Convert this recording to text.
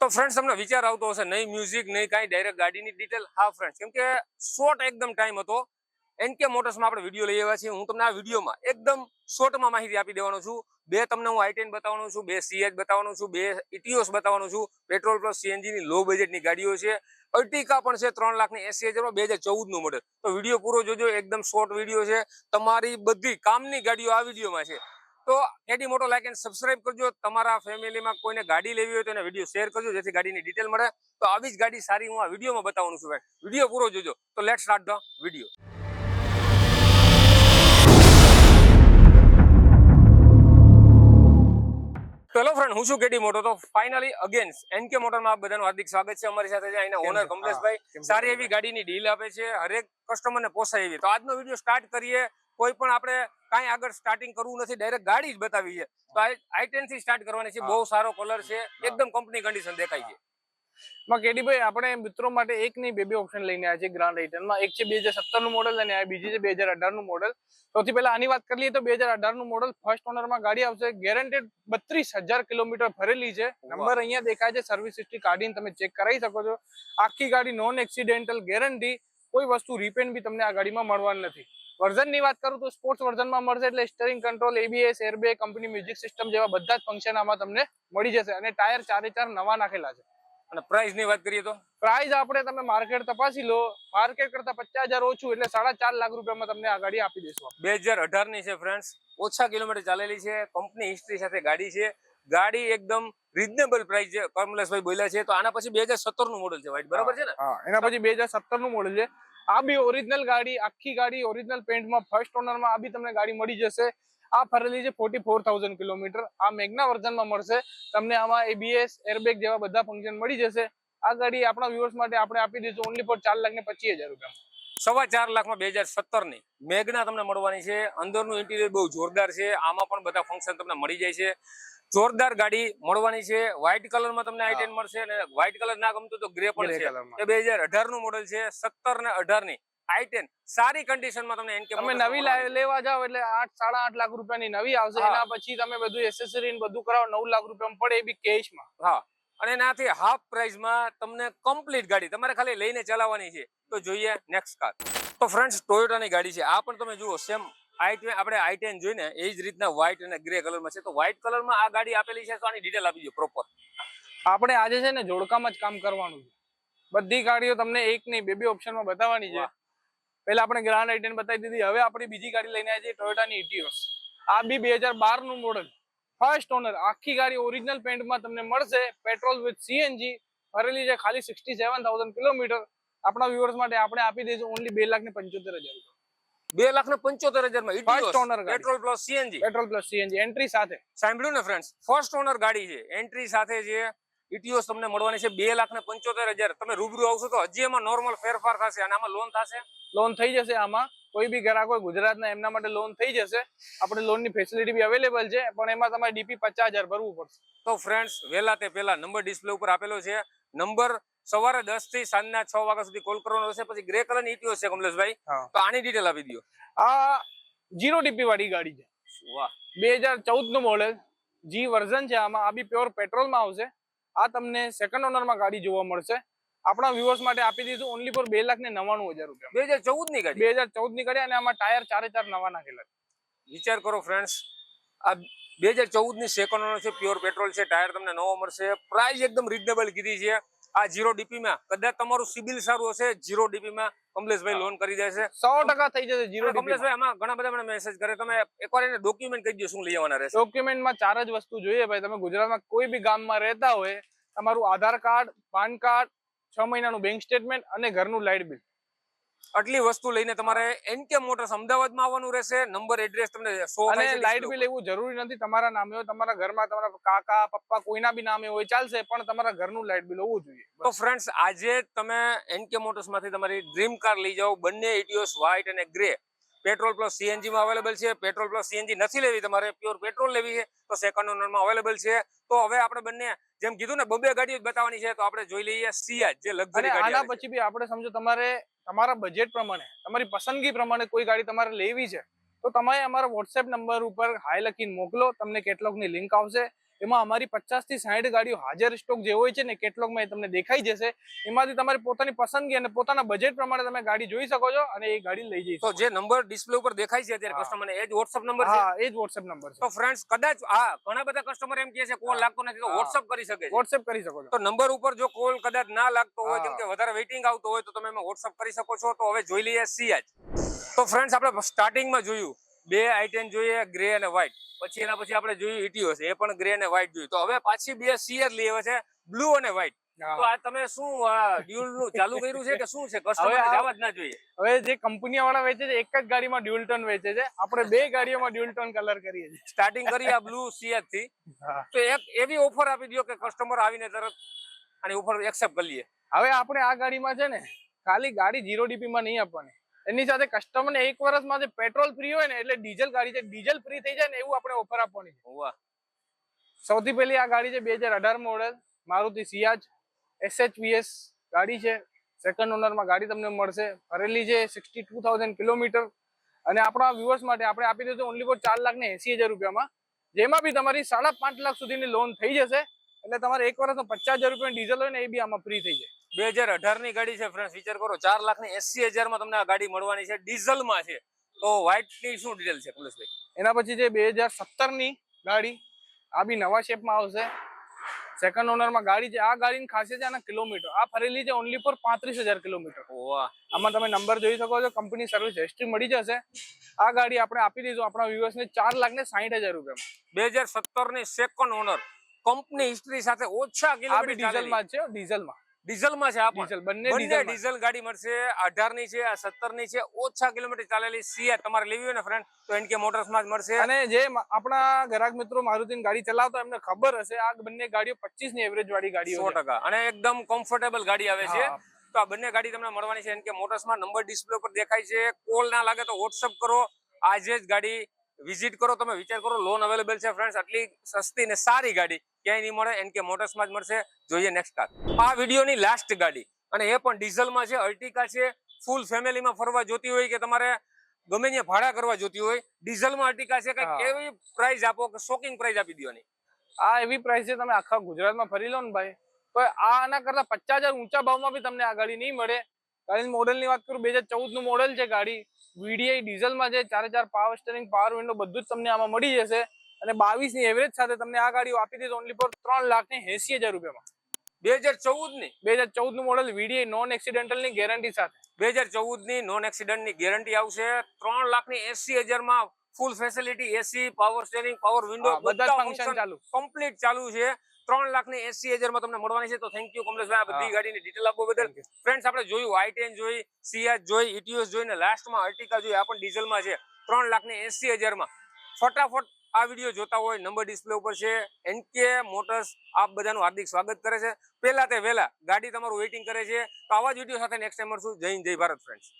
તો ફ્રેન્ડ્સ તમને વિચાર આવતો હશે, નહીં મ્યુઝિક નહીં કાંઈ ડાયરેક્ટ ગાડીની ડિટેલ હા ફ્રેન્ડ્સ કેમ કે શોર્ટ એકદમ ટાઈમ હતો. એનકે મોટર્સમાં આપણે વીડિયો લઈ આવ્યા છીએ. હું તમને આ વિડીયોમાં એકદમ શોર્ટમાં માહિતી આપી દેવાનો છું. બે તમને હું આઈટેન બતાવવાનો છું, બે સીએચ બતાવવાનો છું, બે ઇટીઓસ બતાવવાનો છું. પેટ્રોલ પ્લસ સીએનજી ની લો બજેટની ગાડીઓ છે. અર્ટિકા પણ છે, ત્રણ લાખની એસી હજારમાં બે હજાર ચૌદનું મોડેલ તો વીડિયો પૂરો જોજો, એકદમ શોર્ટ વીડિયો છે. તમારી બધી કામની ગાડીઓ આ વિડીયોમાં છે. તો કેડી મોટો લાઈક એન્ડ સબસ્ક્રાઇબ કરજો. તમારા ફેમિલીમાં કોઈને ગાડી લેવી હોય તો એને વીડિયો શેર કરજો જેથી ગાડીની ડિટેલ મળે. તો આવી જ ગાડી સારી હું આ વિડીયોમાં બતાવવાનું છું ભાઈ. વીડિયો પૂરો જોજો. તો let start the video hello friend હું છું કેડી મોટો. તો ફાઇનલી અગેન એનકે મોટરમાં આપ બધાનું હાર્દિક સ્વાગત છે અમારી સાથે. અહીંના ઓનર કમલેશભાઈ. સારી એવી ગાડીની ડીલ આપે છે. હરેક કસ્ટમરને પોસાય એવી. તો આજનો વીડિયો સ્ટાર્ટ કરીએ. કોઈ પણ આપણે કાંઈ આગળ સ્ટાર્ટિંગ કરવું નથી ડાયરેક્ટ ગાડી જ બતાવી છે. તો આઈ ટેનથી સ્ટાર્ટ કરવાની છે બહુ સારો કલર છે એકદમ કંપની કન્ડિશન દેખાય છે. માં કેડીભાઈ આપણે મિત્રો માટે એક નહીં બે બે ઓપ્શન લઈને આવ્યા છે ગ્રાન્ડ રિટર્નમાં એક છે બે હજાર સત્તરનું મોડલ અને આ બીજી છે બે હજાર અઢારનું મોડલ સૌથી પહેલા આની વાત કરી લઈએ તો બે હજાર અઢારનું મોડલ ફર્સ્ટ ઓનરમાં ગાડી આવશે ગેરંટેડ બત્રીસ હજાર કિલોમીટર ભરેલી છે. નંબર અહીંયા દેખાય છે સર્વિસ હિસ્ટ્રી કાઢીને તમે ચેક કરાવી શકો છો. આખી ગાડી નોન એક્સિડેન્ટલ ગેરંટી કોઈ વસ્તુ રિપેન બી તમને આ ગાડીમાં મળવાની નથી. વર્ઝનની વાત કરું તો સ્પોર્ટ્સ વર્ઝનમાં મળશે એટલે steering control ABS airbag company music system જેવા બધા જ ફંક્શન આમાં તમને મળી જશે અને ટાયર ચારે ચાર નવા નાખેલા છે. અને પ્રાઇસની વાત કરીએ તો? પ્રાઇસ આપણે તમે માર્કેટ તપાસી લો. માર્કેટ કરતા પચાસ હજાર ઓછું એટલે સાડા ચાર લાખ રૂપિયામાં તમને આ ગાડી આપી દઈશું બે હજાર અઢારની છે ફ્રેન્ડ્સ ઓછા કિલોમીટર ચાલેલી છે. કંપની હિસ્ટ્રી સાથે ગાડી છે. ગાડી એકદમ રિઝનેબલ પ્રાઇસ છે. કમલેશભાઈ બોલ્યા છે. તો આના પછી બે હજાર સત્તરનું મોડલ છે બરાબર છે ને? એના પછી બે હજાર સત્તરનું મોડલ છે. આ બી ઓરિજિનલ ગાડી, આખી ગાડી ઓરિજિનલ પેન્ટમાં ફર્સ્ટ ઓનરમાં આ બી તમને ગાડી મળી જશે. આ ફરેલી છે ફોર્ટી કિલોમીટર. આ મેગ્ના વર્ઝનમાં મળશે. તમને આમાં એબીએસ એરબેગ જેવા બધા ફંક્શન મળી જશે. આ ગાડી આપણા વ્યુઅર્સ માટે આપણે આપી દઈશું ઓનલી ફોર ચાર લાખ ને પચીસ હજાર રૂપિયા સવા ચાર લાખમાં બે હજાર સત્તરની મેઘના તમને મળવાની છે. અંદરનું ઇન્ટિરિયર બહુ જોરદાર છે. આમાં પણ બધા ફંક્શન તમને મળી જાય છે. જોરદાર ગાડી મળવાની છે. વ્હાઇટ કલરમાં તમને આઈ ટેન મળશે અને વ્હાઇટ કલર ના ગમતું તો ગ્રે પણ છે. એ બે હજાર અઢારનું મોડલ છે. સત્તર ને અઢારની. આઈટેન સારી કન્ડિશનમાં તમને એનકે તમે નવી લેવા જાઓ એટલે આઠ સાડા આઠ લાખ રૂપિયાની નવી આવશે. એના પછી તમે બધું એસેસરી બધું કરાવો નવ લાખ રૂપિયા પડે એ બી કેશમાં હા. અને એનાથી હાફ પ્રાઇસમાં તમને કમ્પ્લીટ ગાડી તમારે ખાલી લઈને ચલાવવાની છે. તો જોઈએ નેક્સ્ટ કાર તો ફ્રેન્ડ્સ ટોયોટાની ગાડી છે. આ પણ તમે જુઓ સેમ આઈ આપણે આઈ ટેન જોઈને એ જ રીતના વ્હાઇટ અને ગ્રે કલરમાં છે. તો વ્હાઇટ કલરમાં આ ગાડી આપેલી છે તો આની ડિટેલ આપી દો પ્રોપર આપણે આજે છે ને જોડકામાં જ કામ કરવાનું છે. બધી ગાડીઓ તમને એક નહીં બે બે ઓપ્શનમાં બતાવવાની છે. પહેલા આપણે ગ્રાન્ડ આઈટેન બતાવી દીધી હવે આપણે બીજી ગાડી લઈને આવી છે ટોયોટાની ઇટીઓસ આ બી બે હજાર બારનું મોડલ ફર્સ્ટ ઓનર આખી ગાડી ઓરિજિનલ પેન્ટમાં તમને મળશે. પેટ્રોલ વિથ સીએનજી ફરેલી છે ખાલી સિક્સટી સેવન થાઉઝન્ડ કિલોમીટર. આપણા વ્યુઅર્સ માટે આપણે આપી દઈશું ઓનલી બે લાખ ને પંચોતેર હજાર બે લાખ ને પંચોતેર હજારમાં First owner petrol plus CNG petrol plus CNG entry સાથે. સાંભળ્યું ને ફ્રેન્ડ્સ ફર્સ્ટ ઓનર ગાડી છે. એન્ટ્રી સાથે જે ઇટીઓસ તમને મળવાની છે બે લાખ ને પંચોતેર હજાર. તમે રૂબરૂ આવશો તો હજી એમાં નોર્મલ ફેરફાર થશે અને આમાં લોન થશે? લોન થઈ જશે આમાં. કોઈ બી ગ્રાહક ગુજરાતના એમના માટે લોન થઈ જશે. આપણે લોનની ફેસિલિટી બી અવેલેબલ છે પણ એમાં તમારે ડીપી પચાસ હજાર ભરવું પડશે. તો ફ્રેન્ડ્સ વહેલા તે પહેલા નંબર ડિસ્પ્લે ઉપર આપેલો છે. નંબર સવારે દસથી સાંજના છ વાગ્યા સુધી કોલ કરવાનો હશે પછી ગ્રે કલરની ઇટીઓ છે કમલેશભાઈ. તો આની ડિટેલ આપી દો આ જીરો ડીપી વાળી ગાડી છે. વાહ. બે હજાર ચૌદનું મોડેલ જી વર્ઝન છે આમાં. આ બી પ્યોર પેટ્રોલમાં આવશે. આ તમને સેકન્ડ ઓનરમાં ગાડી જોવા મળશે. આપણા વ્યુઅર્સ માટે આપી દીધું ઓનલી ફોર બે લાખ ને નવાણું હજાર રૂપિયા. બે હજાર ચૌદની ગાડી? બે હજાર ચૌદની ગાડી અને આમાં ટાયર ચારે ચાર નવા નાખેલા. વિચાર કરો ફ્રેન્ડ્સ આ બે હજાર ચૌદની સેકન્ડ ઓનર છે પ્યોર પેટ્રોલ છે ટાયર તમને નવો મળશે. પ્રાઇસ એકદમ રિઝનેબલ કીધી છે. આ જીરો ડીપી માં કદાચ તમારું સિબિલ સારું હશે જીરો ડીપી માં કમલેશભાઈ લોન કરી દેશે. સો ટકા થઈ જશે જીરો કમલેશભાઈ આમાં ઘણા બધા મને મેસેજ કરે તમે એકવાર એને ડોક્યુમેન્ટ કહી દો શું લઈ આવવાના રહેશે. ડોક્યુમેન્ટમાં ચાર જ વસ્તુ જોઈએ ભાઈ તમે ગુજરાતમાં કોઈ બી ગામમાં રહેતા હોય તમારું આધાર કાર્ડ પાન કાર્ડ છ મહિનાનું બેંક સ્ટેટમેન્ટ અને ઘરનું લાઇટ બિલ આટલી વસ્તુ લઈને તમારે એનકે મોટર્સ અમદાવાદમાં આવવાનું રહેશે નંબર એડ્રેસ તમને શો અને લાઇટ બિલ એવું જરૂરી નથી તમારા નામે હોય તમારા ઘરમાં તમારા કાકા પપ્પા કોઈના બી નામે હોય ચાલશે પણ તમારા ઘરનું લાઇટ બિલ હોવું જોઈએ. તો ફ્રેન્ડ્સ આજે તમે એનકે મોટર્સમાંથી તમારી ડ્રીમ કાર લઈ જાઓ બંને ઇટિયોસ વ્હાઇટ અને ગ્રે પેટ્રોલ પ્લસ સીએનજી માં અવેલેબલ છે. પેટ્રોલ પ્લસ સીએનજી નથી લેવી તમારે પ્યોર પેટ્રોલ લેવી છે તો સેકન્ડ ઓનરમાં અવેલેબલ છે. તો હવે આપણે બંને જેમ કીધું ને બબે ગાડીઓ જ બતાવવાની છે તો આપણે જોઈ લઈએ સિયાજ જે લગભગ લક્ઝરી આના પછી બી આપણે સમજો તમારે તમારા બજેટ પ્રમાણે તમારી પસંદગી પ્રમાણે કોઈ ગાડી તમારે લેવી છે તો તમે અમારા વોટ્સએપ નંબર ઉપર હાય લખીને મોકલો તમને કેટલોગની લિંક આવશે. એમાં અમારી પચાસથી સાઠ ગાડીઓ હાજર સ્ટોક જે હોય છે ને કેટલોગમાં એ તમને દેખાઈ જશે. એમાંથી તમારી પોતાની પસંદગી અને પોતાના બજેટ પ્રમાણે તમે ગાડી જોઈ શકો છો અને એ ગાડી લઈ જઈ તો શકો જે નંબર ડિસ્પ્લે ઉપર દેખાય છે અત્યારે કસ્ટમર કસ્ટમરને એ જ વોટ્સઅપ નંબર છે? હા એ જ વોટ્સએપ નંબર છે. તો ફ્રેન્ડ્સ કદાચ હા ઘણા બધા કસ્ટમર એમ કહે છે કોલ લાગતો નથી તો વોટ્સઅપ કરી શકે વોટ્સએપ કરી શકો છો. તો નંબર ઉપર જો કોલ કદાચ ના લાગતો હોય. કેમ કે વધારે વેઇટિંગ આવતો હોય તો તમે એમાં વોટ્સઅપ કરી શકો છો. તો હવે જોઈ લઈએ સિયાજ તો ફ્રેન્ડ્સ આપણે સ્ટાર્ટિંગમાં જોયું. બે આઈટેન જોઈએ ગ્રે અને વ્હાઇટ પછી એના પછી આપણે જોયું ઇટીઓ છે એ પણ ગ્રે અને વ્હાઇટ જોયું. તો હવે પાછી બે સિયર લઈ આવે છે બ્લુ અને વ્હાઇટ તો આ તમે શું ડ્યુલનું ચાલુ કર્યું છે કે શું છે? કસ્ટમર જવા જ ના જોઈએ. હવે જે કંપની વાળા વેચે છે એક જ ગાડીમાં ડ્યુઅલ ટોન વેચે છે. આપણે બે ગાડીઓમાં ડ્યુઅલ ટોન કલર કરીએ છીએ. સ્ટાર્ટિંગ કરી આ બ્લુ સિયાજથી. તો એક એવી ઓફર આપી દો કે કસ્ટમર આવીને તરત આની ઓફર એક્સેપ્ટ કરી હવે આપણે આ ગાડીમાં છે ને ખાલી ગાડી જીરો ડીપી માં નહીં આપવાની. એની સાથે કસ્ટમરને એક વર્ષમાં જે પેટ્રોલ ફ્રી હોય ને એટલે ડીઝલ ગાડી છે ડીઝલ ફ્રી થઈ જાય ને એવું આપણે ઓફર આપવાની છે. સૌથી પહેલી આ ગાડી છે બે હજાર અઢાર મોડેલ મારુતિ સિયાજ એસએચવીએસ ગાડી છે. સેકન્ડ ઓનરમાં ગાડી તમને મળશે. ફરેલી છે સિક્સટી ટુ થાઉઝન્ડ કિલોમીટર. અને આપણા વ્યુઅર્સ માટે આપણે આપી દીધું ઓનલી ફોર ચાર લાખ ને એસી હજાર રૂપિયામાં. જેમાં બી તમારી સાડા પાંચ લાખ સુધીની લોન થઈ જશે. એટલે તમારે એક વર્ષનો પચાસ હજાર રૂપિયા ડીઝલ હોય ને એ બી આમાં ફ્રી થઈ જાય. બે હજાર અઢારની ગાડી છે ફ્રેન્ડ વિચાર કરો. ચાર લાખ ને એસી હજારમાં તમને આ ગાડી મળવાની છે. ડીઝલમાં છે. તો વ્હાઈટની શું ડિટેલ છે કુલેશભાઈ એના પછી જે બે હજાર ગાડી આ બી નવા શેપમાં આવશે. સેકન્ડ ઓનરમાં ગાડી છે. આ ગાડીની ખાસિયત છે આના કિલોમીટર. આ ફરેલી છે ઓનલી ફોર પાંત્રીસ હજાર કિલોમીટર. વાહ. આમાં તમે નંબર જોઈ શકો છો કંપની સર્વિસ હિસ્ટ્રી મળી જશે. આ ગાડી આપણે આપી દઈશું આપણા વ્યુઅર્સ ને ચાર લાખ ને સાહીઠ હજાર રૂપિયામાં. બે હજાર સત્તરની સેકન્ડ ઓનર કંપની હિસ્ટ્રી સાથે ઓછા કિલોમીટર ડીઝલમાં છે ડીઝલમાં. ડીઝલમાં છે આ ડીઝલ બંને ડીઝલ ગાડી મળશે અઢારની છે આ સત્તરની છે ઓછા કિલોમીટર ચાલેલી સીઆર તમારે લેવી હોય ને ફ્રેન્ડ તો એનકે મોટર્સમાં જ મળશે. અને જે આપણા ગ્રાહક મિત્રો મારુતિની ગાડી ચલાવતા એમને ખબર હશે આ બંને ગાડીઓ પચીસની એવરેજ વાળી ગાડી સો ટકા. અને એકદમ કમ્ફર્ટેબલ ગાડી આવે છે. તો આ બંને ગાડી તમને મળવાની છે એનકે મોટર્સમાં. નંબર ડિસ્પ્લે પર દેખાય છે. કોલ ના લાગે તો વોટ્સઅપ કરો. આજે જ ગાડી વિઝિટ કરો. તમે વિચાર કરો લોન અવેલેબલ છે ફ્રેન્ડ આટલી સસ્તી ને સારી ગાડી. ક્યાંય નહીં મળે એનકે મોટર્સમાં જ મળશે. જોઈએ નેક્સ્ટ કાર આ વિડીયોની લાસ્ટ ગાડી. અને એ પણ ડીઝલમાં છે અર્ટિકા છે ફૂલ ફેમિલીમાં ફરવા જોતી હોય કે તમારે ગમે ત્યાં ભાડા કરવા જોતી હોય ડીઝલમાં અર્ટિકા છે કંઈક. એવી પ્રાઇસ આપો કે શોકિંગ પ્રાઇસ આપી દીવાની આ એવી પ્રાઇસ છે તમે આખા ગુજરાતમાં ફરી લો ને ભાઈ. તો આના કરતા પચાસ હજાર ઊંચા ભાવમાં બી તમને આ ગાડી નહીં મળે. ગાડી મોડલની વાત કરું બે હજાર ચૌદનું મોડેલ છે ગાડી. વીડીઆઈ ડીઝલમાં છે ચારે ચાર પાવર સ્ટેરિંગ પાવર વિન્ડો બધું જ તમને આમાં મળી જશે. અને બાવીસની એવરેજ સાથે તમને આ ગાડીઓ આપી દીધી ઓનલી ફોર ત્રણ લાખ ને એસી હજાર રૂપિયામાં. બે હજાર ચૌદની બે હજાર ચૌદનું મોડેલ વીડીઆઈ નોન એક્સિડેન્ટલની ગેરંટી સાથે. બે હજાર ચૌદની નોન એક્સિડન્ટની ગેરંટી આવશે. ત્રણ લાખની એસી હજારમાં full facility AC power steering power window બધા ફંક્શન ચાલુ. કમ્પ્લીટ ચાલુ છે. ત્રણ લાખની એસી હજારમાં તમને મળવાની છે. તો થેન્ક યુ કમલેશભાઈ આ બધી ગાડી ગાડીની ડિટેલ આપવા બદલ. ફ્રેન્ડ. ફ્રેન્ડ્સ આપણે જોયું આઈ ટેન જોઈ સિયાજ જોઈ ઇટીઓસ જોઈ ને લાસ્ટમાં અર્ટિકા જોઈ આ પણ ડીઝલમાં છે. ત્રણ લાખ ને એસી હજારમાં ફટાફટ આ વીડિયો જોતા હોય, નંબર ડિસ્પ્લે ઉપર છે એનકે મોટર્સ, આપ બધાનું હાર્દિક સ્વાગત કરે છે. પહેલા તે વહેલા ગાડી તમારું વેઇટિંગ કરે છે. તો આવા જ વીડિયો સાથે નેક્સ્ટ ટાઈમ મળશું. જય જય ભારત ફ્રેન્ડ્સ